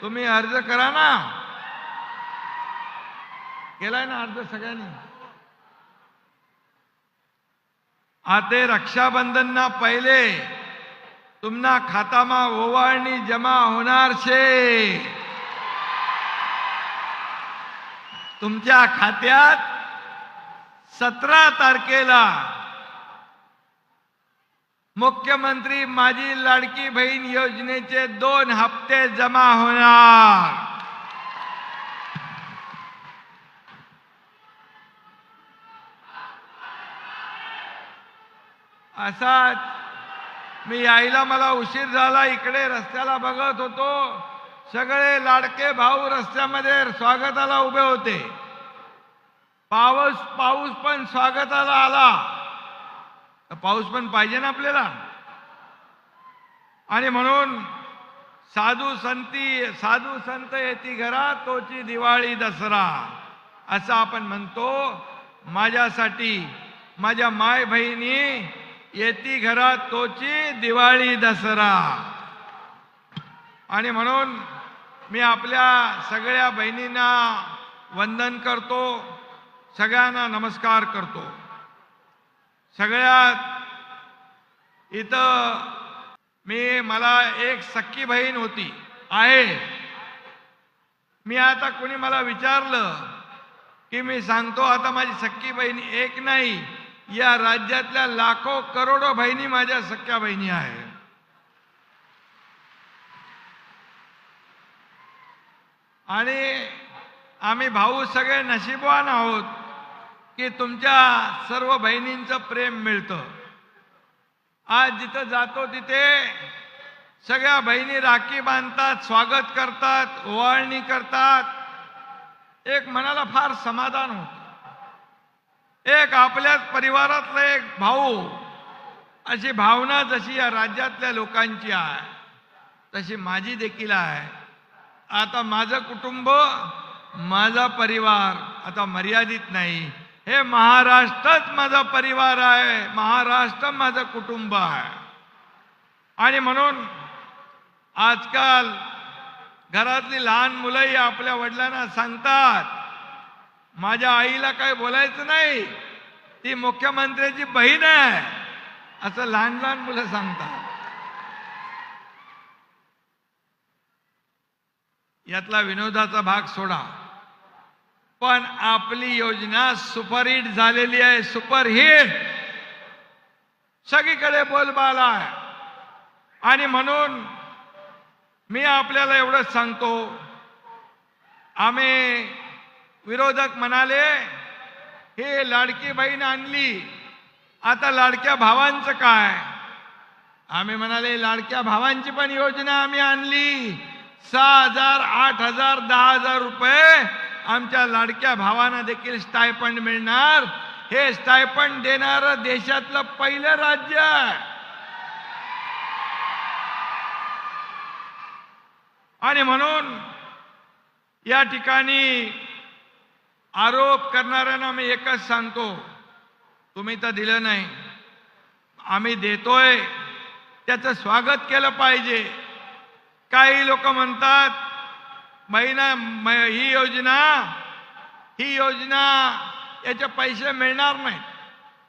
तुम्ही अर्ज करा ना. केलाय ना अर्ज सगळ्यांनी? आते रक्षाबंधन ना पहिले तुमना खातामा ओवाळणी जमा होणार शे तुमच्या खात्यात सतरा तारखेला मुख्यमंत्री माझी लाडकी बहीण योजनेचे दोन हप्ते जमा होणार. असाच मी यायला मला उशीर झाला इकडे रस्त्याला बघत होतो. सगळे लाडके भाऊ रस्त्यामध्ये स्वागताला उभे होते. पाऊस पाऊस पण स्वागताला आला. पाऊस पण पाहिजे ना आपल्याला. आणि म्हणून साधू संती साधू संत येती घरा तोची दिवाळी दसरा. असं आपण म्हणतो. माझ्यासाठी माझ्या माय बहिणी येती घरा तोची दिवाळी दसरा. आणि म्हणून मी आपल्या सगळ्या बहिणींना वंदन करतो. सगळ्यांना नमस्कार करतो. सगळ्यात इथं मी मला एक सख्खी बहीण होती आहे. मी आता कोणी मला विचारलं की मी सांगतो आता माझी सख्खी बहीण एक नाही या राज्यातल्या लाखो करोडो बहिणी माझ्या सख्या बहिणी आहे. आणि आम्ही भाऊ सगळे नशीबवान आहोत. की तुमच्या सर्व बहिणींचं प्रेम मिळतं. आज जिथं जातो तिथे सगळ्या बहिणी राखी बांधतात स्वागत करतात ओवाळणी करतात. एक मनाला फार समाधान होत. एक आपल्याच परिवारातला एक भाऊ अशी भावना जशी या राज्यातल्या लोकांची आहे तशी माझी देखील आहे. आता माझं कुटुंब माझा परिवार आता मर्यादित नाही. हे महाराष्ट्रच माझा परिवार आहे महाराष्ट्र माझं कुटुंब आहे. आणि म्हणून आजकाल घरातली लहान मुलंही आपल्या वडिलांना सांगतात माझ्या आईला काही बोलायचं नाही ती मुख्यमंत्र्याची बहीण आहे. असं लहान लहान मुलं सांगतात. यातला विनोदाचा भाग सोडा. पण आपली योजना सुपरहिट झालेली आहे सुपरहिट. सगळीकडे बोलबाला आहे आणि म्हणून मी आपल्याला एवढंच सांगतो. आम्ही विरोधक म्हणाले हे लाडकी बहीण आणली. आता लाडक्या भावांचं काय? आम्ही म्हणाले लाडक्या भावांची पण योजना आम्ही आणली. सहा हजार आठ हजार दहा हजार रुपये आमच्या लाडक्या भावांना देखील स्टायफंड मिळणार. हे स्टायफंड देणार देशातलं पहिलं राज्य आहे. आणि म्हणून या ठिकाणी आरोप करणाऱ्यांना मी एकच सांगतो. तुम्ही तर दिलं नाही. आम्ही देतोय. त्याचं स्वागत केलं पाहिजे. काही लोक म्हणतात महिना ही योजना ही योजना याचे पैसे मिळणार नाहीत.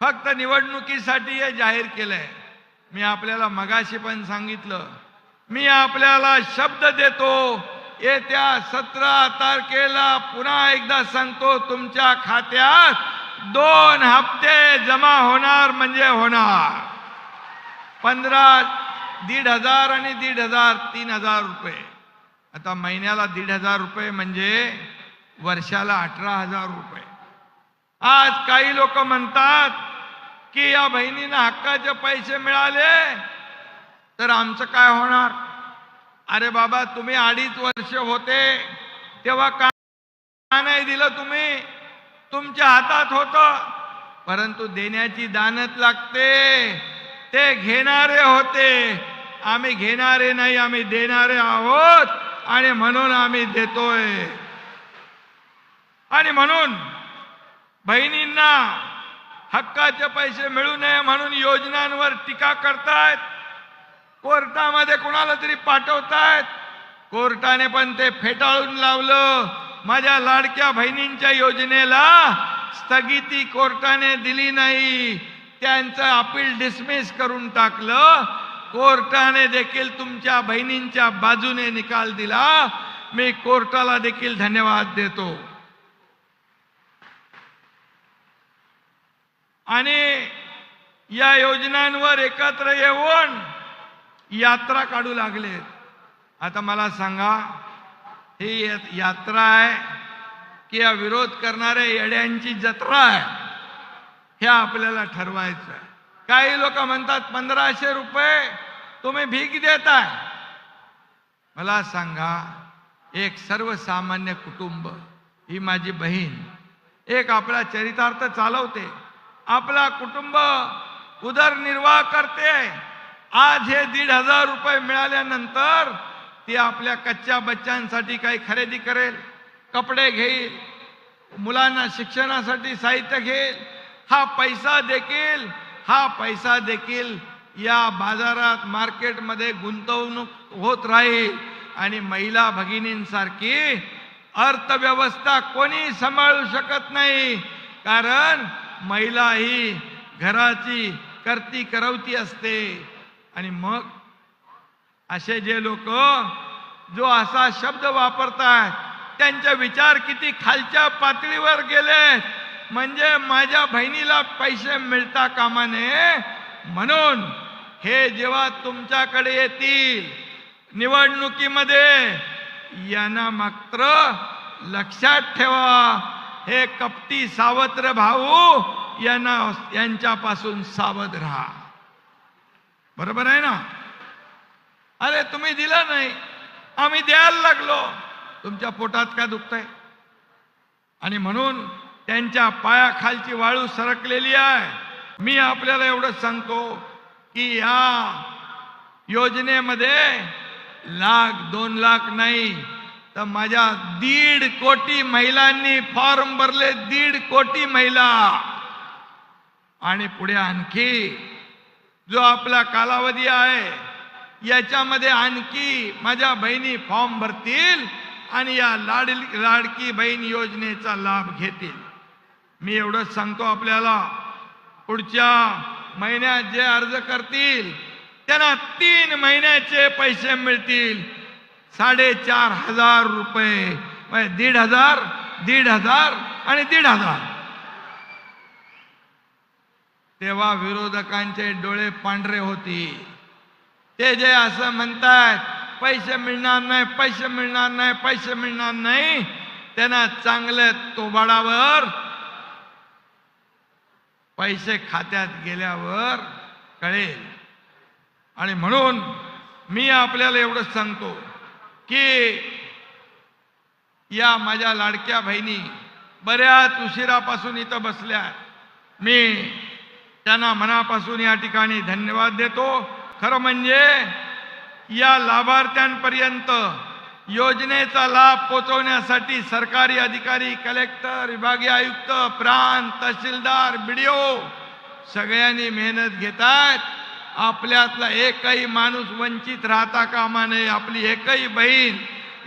फक्त निवडणुकीसाठी हे जाहीर केलंय. मी आपल्याला मगाशी पण सांगितलं. मी आपल्याला शब्द देतो येत्या सतरा तारखेला पुन्हा एकदा सांगतो तुमच्या खात्यात दोन हप्ते जमा होणार म्हणजे होणार. पंधरा दीड हजार आणि दीड हजार तीन हजार रुपये. आता महिन्याला दीड हजार रुपये म्हणजे वर्षाला अठरा हजार रुपये. आज काही लोक म्हणतात की या बहिणींना हक्काचे पैसे मिळाले तर आमचं काय होणार? अरे बाबा तुम्ही अडीच वर्ष होते तेव्हा का नाही दिलं तुम्ही? तुमच्या हातात होतं. परंतु देण्याची दानत लागते. ते घेणारे होते. आम्ही घेणारे नाही आम्ही देणारे आहोत. आणि म्हणून आम्ही देतोय. आणि म्हणून बहिणींना हक्काचे पैसे मिळू नये म्हणून योजनांवर टीका करतायत. कोर्टामध्ये कोणाला तरी पाठवतायत. कोर्टाने पण ते फेटाळून लावलं. माझ्या लाडक्या बहिणींच्या योजनेला स्थगिती कोर्टाने दिली नाही. त्यांचं अपील डिसमिस करून टाकलं. कोर्टाने देखील तुमच्या बहिणींच्या बाजूने निकाल दिला. मी कोर्टाला देखील धन्यवाद देतो. आणि या योजनांवर एकत्र येऊन यात्रा काढू लागले. आता मला सांगा ही यात्रा आहे की या विरोध करणाऱ्या येड्यांची जत्रा आहे हे आपल्याला ठरवायचं आहे काही लोक म्हणतात पंधराशे रुपये तुम्ही भीक देताय. मला सांगा एक सर्वसामान्य कुटुंब ही माझी बहीण एक आपला चरितार्थ चालवते आपला कुटुंब उदरनिर्वाह करते आज हे दीड हजार रुपये मिळाल्यानंतर ती आपल्या कच्च्या बच्चांसाठी काही खरेदी करेल कपडे घेईल मुलांना शिक्षणासाठी साहित्य घेईल हा पैसा देखील हा पैसा देखील या बाजारात मार्केटमध्ये गुंतवणूक होत राहील. आणि महिला भगिनींसारखी अर्थव्यवस्था कोणी सांभाळू शकत नाही. कारण महिला ही घराची करती करवती असते. आणि मग असे जे लोक जो असा शब्द वापरतात त्यांचा विचार किती खालच्या पातळीवर गेले म्हणजे माझ्या बहिणीला पैसे मिळता कामा नये. म्हणून हे जेव्हा तुमच्याकडे येतील निवडणुकीमध्ये यांना मात्र लक्षात ठेवा. हे कपटी सावत्र भाऊ यांना यांच्यापासून सावध राहा. बरोबर आहे ना? अरे तुम्ही दिलं नाही. आम्ही द्यायला लागलो. तुमच्या पोटात काय दुखतंय? आणि म्हणून त्यांच्या पायाखालची वाळू सरकलेली आहे. मी आपल्याला एवढं सांगतो की या योजनेमध्ये लाख दोन लाख नाही तर माझ्या दीड कोटी महिलांनी फॉर्म भरले दीड कोटी महिला. आणि पुढे आणखी जो आपला कालावधी आहे याच्यामध्ये आणखी माझ्या बहिणी फॉर्म भरतील आणि या लाड लाडकी बहीण योजनेचा लाभ घेतील. मी एवढंच सांगतो आपल्याला. पुढच्या महिन्यात जे अर्ज करतील त्यांना तीन महिन्याचे पैसे मिळतील. साडेचार हजार रुपये. म्हणजे दीड हजार दीड हजार आणि दीड हजार. तेव्हा विरोधकांचे डोळे पांढरे होती ते जे असं म्हणतात पैसे मिळणार नाही पैसे मिळणार नाही पैसे मिळणार नाही त्यांना चांगल्या तोबाडावर पैसे खात्यात गेल्यावर कळेल. आणि म्हणून मी आपल्याला एवढंच सांगतो की या माझ्या लाडक्या बहिणी बऱ्याच उशिरापासून इथं बसल्या. मी त्यांना मनापासून या ठिकाणी धन्यवाद देतो. खरं म्हणजे या लाभार्थ्यांपर्यंत योजनेचा लाभ पोचवण्यासाठी सरकारी अधिकारी कलेक्टर विभागीय आयुक्त प्रांत तहसीलदार बीडीओ सगळ्यांनी मेहनत घेतात आपल्यातला एकही माणूस वंचित राहता कामा नये. आपली एकही बहीण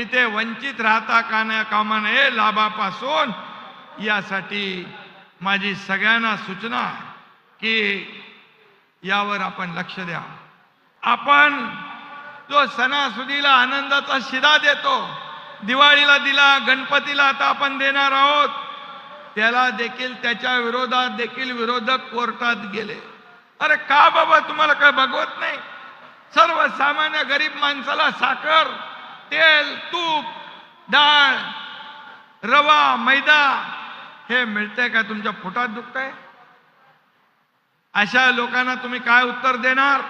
इथे वंचित राहता काना कामा नये लाभापासून. यासाठी माझी सगळ्यांना सूचना की यावर आपण लक्ष द्या. आपण जो सणासुदीला आनंदाचा शिदा देतो दिवाळीला दिला गणपतीला आता आपण देणार आहोत त्याला देखील त्याच्या विरोधात देखील विरोधक कोर्टात गेले. अरे का बाबा तुम्हाला काय बघवत नाही? सर्वसामान्य गरीब माणसाला साखर तेल तूप डाळ रवा मैदा हे मिळतंय का तुमच्या फुटात दुखत आहे अशा लोकांना तुम्ही काय उत्तर देणार?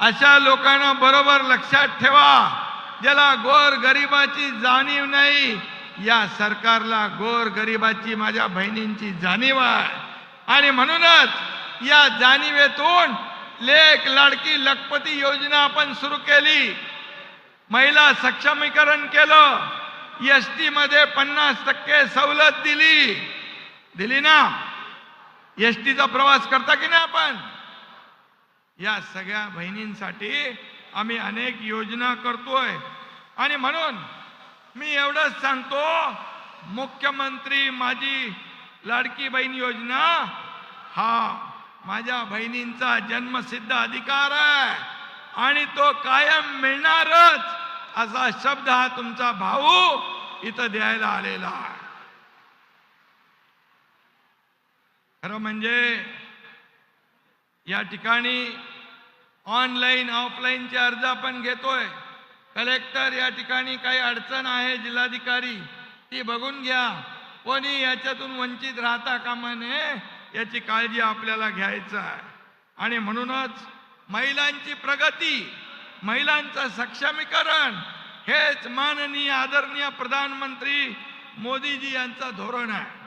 अशा लोकांना बरोबर लक्षात ठेवा. ज्याला गोर गरिबाची जाणीव नाही या सरकारला गोर गरिबाची माझ्या बहिणींची जाणीव आहे. आणि म्हणूनच या जाणीवेतून लेख लाडकी लखपती योजना आपण सुरू केली. महिला सक्षमीकरण केलं. एस टी मध्ये पन्नास टक्के सवलत दिली. दिली ना? एस टीचा प्रवास करता की नाही आपण? या सगळ्या बहिणींसाठी आम्ही अनेक योजना करतोय. आणि म्हणून मी एवढंच सांगतो मुख्यमंत्री माझी लाडकी बहीण योजना हा माझ्या बहिणींचा जन्मसिद्ध अधिकार आहे. आणि तो कायम मिळणारच असा शब्द हा तुमचा भाऊ इथं द्यायला आलेला आहे. खरं म्हणजे या ठिकाणी ऑनलाईन ऑफलाईनचे अर्ज आपण घेतोय. कलेक्टर या ठिकाणी काही अडचण आहे जिल्हाधिकारी ती बघून घ्या. कोणी याच्यातून वंचित राहता कामा नये याची काळजी आपल्याला घ्यायचं आहे. आणि म्हणूनच महिलांची प्रगती महिलांचं सक्षमीकरण हेच माननीय आदरणीय प्रधानमंत्री मोदीजी यांचं धोरण आहे.